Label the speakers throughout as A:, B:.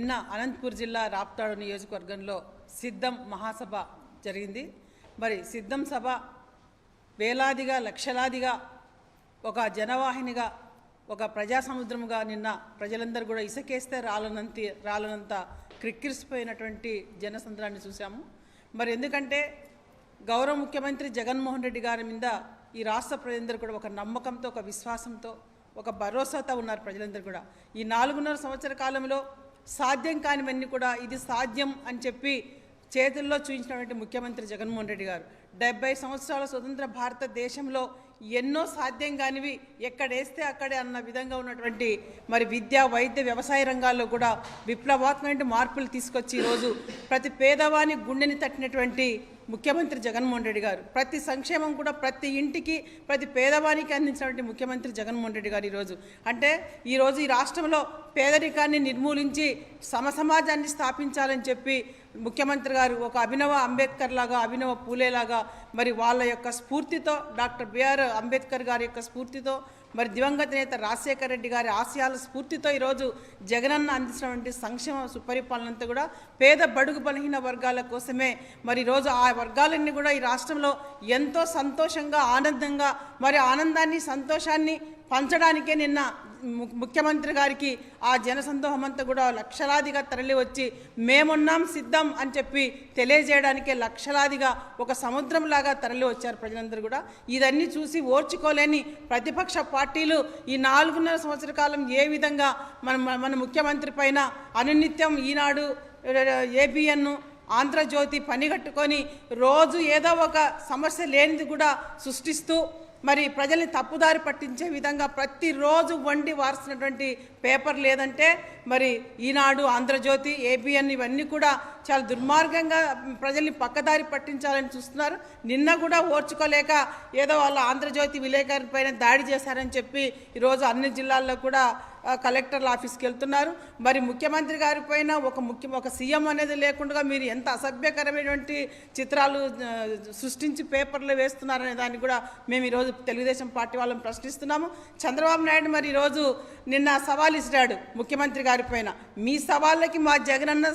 A: నిన్న అనంతపూర్ జిల్లా రాప్తాడు నియోజకవర్గంలో సిద్ధం మహాసభ జరిగింది. మరి సిద్ధం సభ వేలాదిగా లక్షలాదిగా ఒక జనవాహినిగా ఒక ప్రజాసముద్రముగా నిన్న ప్రజలందరూ కూడా ఇసకేస్తే రాలనంత రాలనంత క్రిక్కిరిసిపోయినటువంటి జనసంద్రాన్ని చూసాము మరి ఎందుకంటే గౌరవ ముఖ్యమంత్రి జగన్మోహన్ రెడ్డి గారి మీద ఈ రాష్ట్ర ప్రజలందరూ కూడా ఒక నమ్మకంతో ఒక విశ్వాసంతో ఒక భరోసాతో ఉన్నారు ప్రజలందరూ కూడా. ఈ నాలుగున్నర సంవత్సర కాలంలో సాధ్యం కానివన్నీ కూడా ఇది సాధ్యం అని చెప్పి చేతుల్లో చూపించినటువంటి ముఖ్యమంత్రి జగన్మోహన్ రెడ్డి గారు. డెబ్బై సంవత్సరాల స్వతంత్ర భారతదేశంలో ఎన్నో సాధ్యం కానివి ఎక్కడేస్తే అక్కడే అన్న విధంగా ఉన్నటువంటి మరి విద్య వైద్య వ్యవసాయ రంగాల్లో కూడా విప్లవాత్మక మార్పులు తీసుకొచ్చి ఈరోజు ప్రతి పేదవాని గుండెని తట్టినటువంటి ముఖ్యమంత్రి జగన్మోహన్ రెడ్డి గారు. ప్రతి సంక్షేమం కూడా ప్రతి ఇంటికి ప్రతి పేదవానికి అందించినటువంటి ముఖ్యమంత్రి జగన్మోహన్ రెడ్డి గారు ఈరోజు. అంటే ఈరోజు ఈ రాష్ట్రంలో పేదరికాన్ని నిర్మూలించి సమసమాజాన్ని స్థాపించాలని చెప్పి ముఖ్యమంత్రి గారు ఒక అభినవ అంబేద్కర్ లాగా అభినవ పూలేలాగా మరి వాళ్ళ యొక్క స్ఫూర్తితో డాక్టర్ బిఆర్ అంబేద్కర్ గారి యొక్క స్ఫూర్తితో మరి దివంగత నేత రాజశేఖర రెడ్డి గారి ఆశయాల స్ఫూర్తితో ఈరోజు జగనన్న అందించినటువంటి సంక్షేమ సుపరిపాలనంతా కూడా పేద బడుగు బలహీన వర్గాల కోసమే. మరి ఈరోజు ఆ వర్గాలన్నీ కూడా ఈ రాష్ట్రంలో ఎంతో సంతోషంగా ఆనందంగా మరి ఆనందాన్ని సంతోషాన్ని పంచడానికే నిన్న ముఖ్యమంత్రి గారికి ఆ జనసందోహం అంతా కూడా లక్షలాదిగా తరలి వచ్చి మేమున్నాం సిద్ధం అని చెప్పి తెలియజేయడానికే లక్షలాదిగా ఒక సముద్రంలాగా తరలి వచ్చారు ప్రజలందరూ కూడా. ఇదన్నీ చూసి ఓర్చుకోలేని ప్రతిపక్ష పార్టీలు ఈ నాలుగున్నర సంవత్సర కాలం ఏ విధంగా మన మన ముఖ్యమంత్రి పైన అనునిత్యం ఈనాడు ఏబిఎన్ను ఆంధ్రజ్యోతి పనిగట్టుకొని రోజు ఏదో ఒక సమస్య లేనిది కూడా సృష్టిస్తూ మరి ప్రజల్ని తప్పుదారి పట్టించే విధంగా ప్రతిరోజు వండి వారుస్తున్నటువంటి పేపర్ లేదంటే మరి ఈనాడు ఆంధ్రజ్యోతి ఏబిఎన్ ఇవన్నీ కూడా చాలా దుర్మార్గంగా ప్రజల్ని పక్కదారి పట్టించాలని చూస్తున్నారు. నిన్న కూడా ఓర్చుకోలేక ఏదో వాళ్ళ ఆంధ్రజ్యోతి విలేకరి పైన దాడి చేశారని చెప్పి ఈరోజు అన్ని జిల్లాల్లో కూడా కలెక్టర్ల ఆఫీస్కి వెళ్తున్నారు. మరి ముఖ్యమంత్రి గారి పైన ఒక ముఖ్య ఒక సీఎం అనేది లేకుండా మీరు ఎంత అసభ్యకరమైనటువంటి చిత్రాలు సృష్టించి పేపర్లు వేస్తున్నారనే దాన్ని కూడా మేము ఈరోజు తెలుగుదేశం పార్టీ వాళ్ళని ప్రశ్నిస్తున్నాము. చంద్రబాబు నాయుడు మరి ఈరోజు నిన్న సవాల్ ఇసిరాడు ముఖ్యమంత్రి గారి పైన. మీ సవాళ్ళకి మా జగనన్న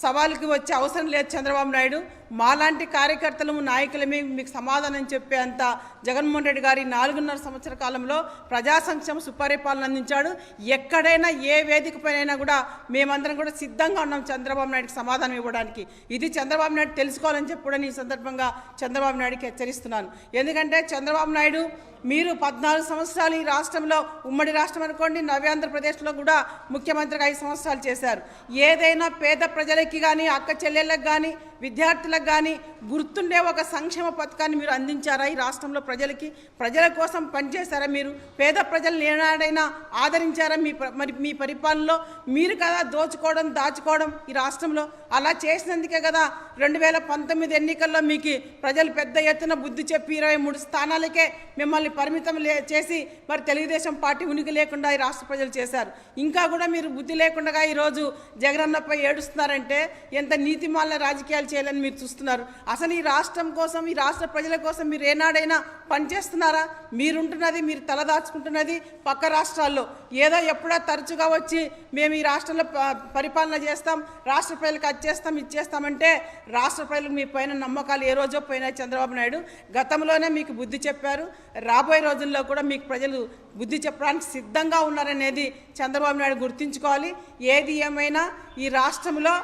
A: సవాలుకి వచ్చే అవసరం లేదు చంద్రబాబు నాయుడు. మాలాంటి కార్యకర్తలు నాయకులమే మీకు సమాధానం చెప్పే అంత జగన్మోహన్ రెడ్డి గారి నాలుగున్నర సంవత్సర కాలంలో ప్రజా సంక్షేమ సుపరిపాలన అందించాడు. ఎక్కడైనా ఏ వేదిక కూడా మేమందరం కూడా సిద్ధంగా ఉన్నాం చంద్రబాబు నాయుడుకి సమాధానం ఇవ్వడానికి. ఇది చంద్రబాబు నాయుడు తెలుసుకోవాలని చెప్పడం ఈ సందర్భంగా చంద్రబాబు నాయుడుకి హెచ్చరిస్తున్నాను. ఎందుకంటే చంద్రబాబు నాయుడు మీరు పద్నాలుగు సంవత్సరాలు ఈ రాష్ట్రంలో ఉమ్మడి రాష్ట్రం అనుకోండి నవ్యాంధ్రప్రదేశ్లో కూడా ముఖ్యమంత్రిగా ఐదు సంవత్సరాలు చేశారు. ఏదైనా పేద ప్రజలకి కానీ అక్క చెల్లెళ్ళకి కానీ విద్యార్థులకు కానీ గుర్తుండే ఒక సంక్షేమ పథకాన్ని మీరు అందించారా ఈ రాష్ట్రంలో ప్రజలకి? ప్రజల కోసం పనిచేశారా మీరు? పేద ప్రజలను ఏనాడైనా ఆదరించారా మీ మరి మీ పరిపాలనలో? మీరు కదా దోచుకోవడం దాచుకోవడం ఈ రాష్ట్రంలో. అలా చేసినందుకే కదా రెండు వేల పంతొమ్మిది ఎన్నికల్లో మీకు ప్రజలు పెద్ద ఎత్తున బుద్ధి చెప్పి ఇరవై మూడు స్థానాలకే మిమ్మల్ని పరిమితం లే చేసి మరి తెలుగుదేశం పార్టీ ఉనికి లేకుండా ఈ రాష్ట్ర ప్రజలు చేశారు. ఇంకా కూడా మీరు బుద్ధి లేకుండా ఈరోజు జగనన్నపై ఏడుస్తున్నారంటే ఎంత నీతిమాల రాజకీయాలు చేయాలని మీరు చూస్తున్నారు. అసలు ఈ రాష్ట్రం కోసం ఈ రాష్ట్ర ప్రజల కోసం మీరు ఏనాడైనా పనిచేస్తున్నారా మీరుంటున్నది మీరు తలదాచుకుంటున్నది పక్క రాష్ట్రాల్లో. ఏదో ఎప్పుడో తరచుగా వచ్చి మేము ఈ రాష్ట్రంలో ప- పరిపాలన చేస్తాం రాష్ట్ర ప్రజలకు అది చేస్తాం ఇది చేస్తామంటే రాష్ట్ర ప్రజలకు మీ పైన నమ్మకాలు ఏ రోజో పోయినాయి చంద్రబాబు నాయుడు. గతంలోనే మీకు బుద్ధి చెప్పారు. రాబోయే రోజుల్లో కూడా మీకు ప్రజలు బుద్ధి చెప్పడానికి సిద్ధంగా ఉన్నారనేది చంద్రబాబు నాయుడు గుర్తుంచుకోవాలి. ఏది ఏమైనా ఈ రాష్ట్రంలో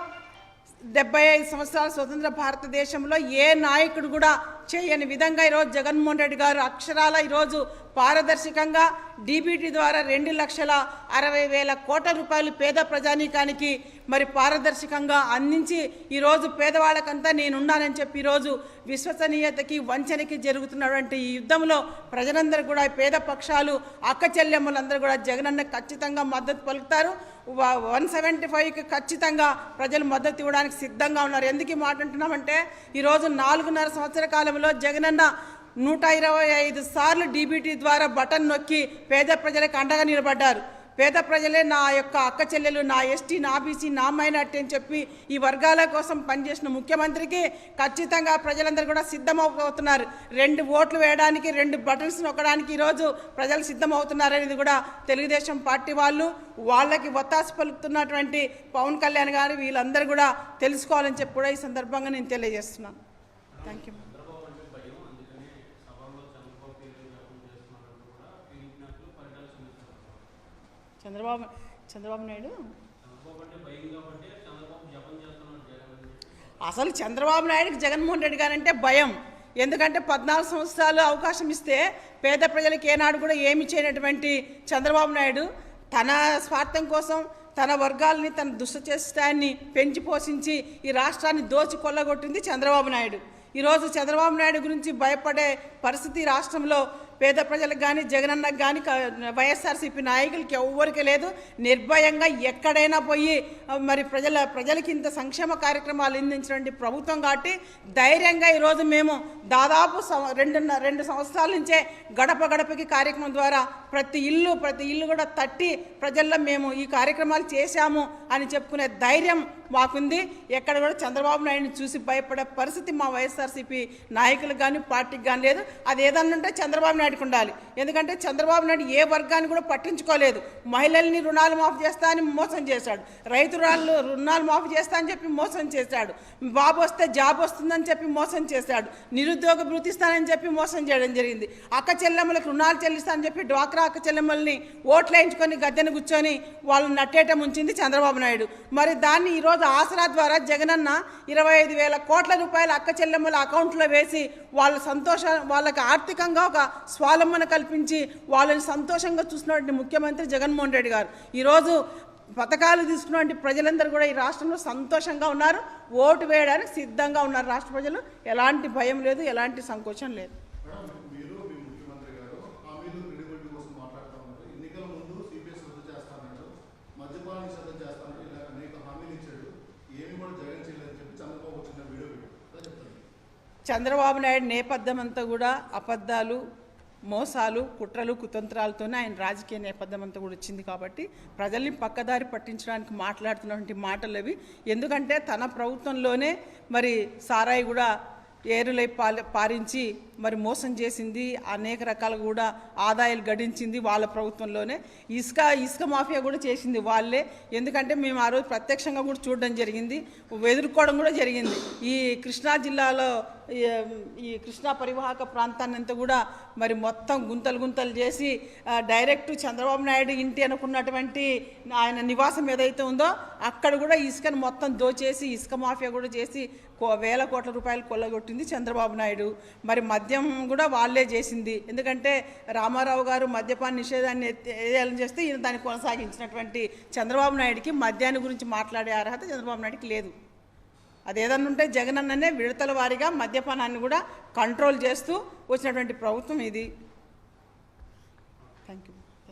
A: డెబ్బై ఐదు సంవత్సరాల స్వతంత్ర భారతదేశంలో ఏ నాయకుడు కూడా చేయని విధంగా ఈరోజు జగన్మోహన్ రెడ్డి గారు అక్షరాల ఈరోజు పారదర్శకంగా డీబీటీ ద్వారా రెండు లక్షల అరవై వేల కోట్ల రూపాయలు పేద ప్రజానీకానికి మరి పారదర్శకంగా అందించి ఈరోజు పేదవాళ్ళకంతా నేనున్నానని చెప్పి ఈరోజు విశ్వసనీయతకి వంచనకి జరుగుతున్నటువంటి ఈ యుద్ధంలో ప్రజలందరూ కూడా పేద పక్షాలు అక్క చెల్లెమ్మలందరూ కూడా జగనన్న ఖచ్చితంగా మద్దతు పలుకుతారు. వన్ సెవెంటీ ఫైవ్కి ఖచ్చితంగా ప్రజలు మద్దతు ఇవ్వడానికి సిద్ధంగా ఉన్నారు. ఎందుకు ఈ మాట అంటున్నామంటే ఈరోజు నాలుగున్నర సంవత్సర కాలంలో జగనన్న నూట ఇరవై ఐదు సార్లు డీబీటీ ద్వారా బటన్ నొక్కి పేద ప్రజలకు అండగా నిలబడ్డారు. పేద ప్రజలే నా యొక్క అక్క చెల్లెలు నా ఎస్టీ నా బీసీ నా మైనార్టీ అని చెప్పి ఈ వర్గాల కోసం పనిచేసిన ముఖ్యమంత్రికి ఖచ్చితంగా ప్రజలందరూ కూడా సిద్ధమవుతున్నారు. రెండు ఓట్లు వేయడానికి రెండు బటన్స్ నొక్కడానికి ఈరోజు ప్రజలు సిద్ధమవుతున్నారనేది కూడా తెలుగుదేశం పార్టీ వాళ్ళు వాళ్ళకి ఒత్తాసు పలుకుతున్నటువంటి పవన్ కళ్యాణ్ గారు వీళ్ళందరూ కూడా తెలుసుకోవాలని చెప్పి కూడా ఈ సందర్భంగా నేను తెలియజేస్తున్నాను. Thank you Chandrababu Chandrababu Naidu? అసలు చంద్రబాబు నాయుడుకి జగన్మోహన్ రెడ్డి గారంటే భయం. ఎందుకంటే పద్నాలుగు సంవత్సరాలు అవకాశం ఇస్తే పేద ప్రజలకు ఏనాడు కూడా ఏమి చేయనటువంటి చంద్రబాబు నాయుడు తన స్వార్థం కోసం తన వర్గాల్ని తన దుష్టచేష్టాన్ని పెంచి పోషించి ఈ రాష్ట్రాన్ని దోచి కొల్లగొట్టింది చంద్రబాబు నాయుడు. ఈరోజు చంద్రబాబు నాయుడు గురించి భయపడే పరిస్థితి రాష్ట్రంలో పేద ప్రజలకు కానీ జగనన్నకు కానీ వైఎస్ఆర్సీపీ నాయకులకి ఎవ్వరికి లేదు. నిర్భయంగా ఎక్కడైనా పోయి మరి ప్రజల ప్రజలకి ఇంత సంక్షేమ కార్యక్రమాలు అందించినటువంటి ప్రభుత్వం కాబట్టి ధైర్యంగా ఈరోజు మేము దాదాపు సం- రెండున్న రెండు సంవత్సరాల నుంచే గడప గడపకి కార్యక్రమం ద్వారా ప్రతి ఇల్లు ప్రతి ఇల్లు కూడా తట్టి ప్రజల్లో మేము ఈ కార్యక్రమాలు చేశాము అని చెప్పుకునే ధైర్యం మాకుంది. ఎక్కడ కూడా చంద్రబాబు నాయుడిని చూసి భయపడే పరిస్థితి మా వైఎస్ఆర్సీపీ నాయకులకు కానీ పార్టీకి కానీ లేదు. అది ఏదన్నా ఉంటే చంద్రబాబు నాయుడుకి ఉండాలి. ఎందుకంటే చంద్రబాబు నాయుడు ఏ వర్గాన్ని కూడా పట్టించుకోలేదు. మహిళల్ని రుణాలు మాఫీ చేస్తా అని మోసం చేశాడు. రైతు రుణాలు రుణాలు మాఫీ చేస్తా అని చెప్పి మోసం చేశాడు. బాబు వస్తే జాబ్ వస్తుందని చెప్పి మోసం చేశాడు. నిరుద్యోగ భృతిస్తానని చెప్పి మోసం చేయడం జరిగింది. అక్క చెల్లెమ్మలకు రుణాలు చెల్లిస్తానని చెప్పి డ్వాక్రా అక్క చెల్లెమ్మల్ని ఓట్లు వేయించుకొని గద్దెను కూర్చొని వాళ్ళని నట్టేట ముంచింది చంద్రబాబు నాయుడు. మరి దాన్ని ఈరోజు ఆసరా ద్వారా జగనన్న ఇరవై ఐదు వేల కోట్ల రూపాయలు అక్క చెల్లెమ్మల అకౌంట్లో వేసి వాళ్ళ సంతోష వాళ్ళకి ఆర్థికంగా ఒక స్వాలంబన కల్పించి వాళ్ళని సంతోషంగా చూసినటువంటి ముఖ్యమంత్రి జగన్మోహన్ రెడ్డి గారు. ఈరోజు పథకాలు తీసుకున్నటువంటి ప్రజలందరూ కూడా ఈ రాష్ట్రంలో సంతోషంగా ఉన్నారు ఓటు వేయడానికి సిద్ధంగా ఉన్నారు రాష్ట్ర ప్రజలు. ఎలాంటి భయం లేదు ఎలాంటి సంకోచం లేదు.
B: చంద్రబాబు
A: నాయుడు నేపథ్యం అంతా కూడా అబద్ధాలు మోసాలు కుట్రలు కుతంత్రాలతోనే ఆయన రాజకీయ నేపథ్యం అంతా కూడా వచ్చింది కాబట్టి ప్రజల్ని పక్కదారి పట్టించడానికి మాట్లాడుతున్నటువంటి మాటలు అవి ఎందుకంటే తన ప్రభుత్వంలోనే మరి సారాయి కూడా ఏరులై పాలి పారించి మరి మోసం చేసింది. అనేక రకాలు కూడా ఆదాయాలు గడించింది వాళ్ళ ప్రభుత్వంలోనే. ఇసుక ఇసుక మాఫియా కూడా చేసింది వాళ్ళే. ఎందుకంటే మేము ఆ రోజు ప్రత్యక్షంగా కూడా చూడడం జరిగింది. ఎదుర్కోవడం కూడా జరిగింది. ఈ కృష్ణా జిల్లాలో ఈ, కృష్ణా పరివాహక ప్రాంతాన్ని అంతా కూడా మరి మొత్తం గుంతలు గుంతలు చేసి డైరెక్ట్ చంద్రబాబు నాయుడు ఇంటి అనుకున్నటువంటి ఆయన నివాసం ఏదైతే ఉందో అక్కడ కూడా ఇసుకను మొత్తం దోచేసి ఇసుక మాఫియా కూడా చేసి కో- వేల కోట్ల రూపాయలు కొల్లగొట్టింది చంద్రబాబు నాయుడు. మరి మద్యం కూడా వాళ్ళే చేసింది. ఎందుకంటే రామారావు గారు మద్యపాన నిషేధాన్ని ఏదైనా చేస్తే ఈయన దాన్ని కొనసాగించినటువంటి చంద్రబాబు నాయుడికి మద్యాన్ని గురించి మాట్లాడే అర్హత చంద్రబాబు నాయుడికి లేదు. అది ఏదన్నా ఉంటే జగన్ అన్ననే విడతల వారీగా మద్యపానాన్ని కూడా కంట్రోల్ చేస్తూ వచ్చినటువంటి ప్రభుత్వం ఇది. Thank you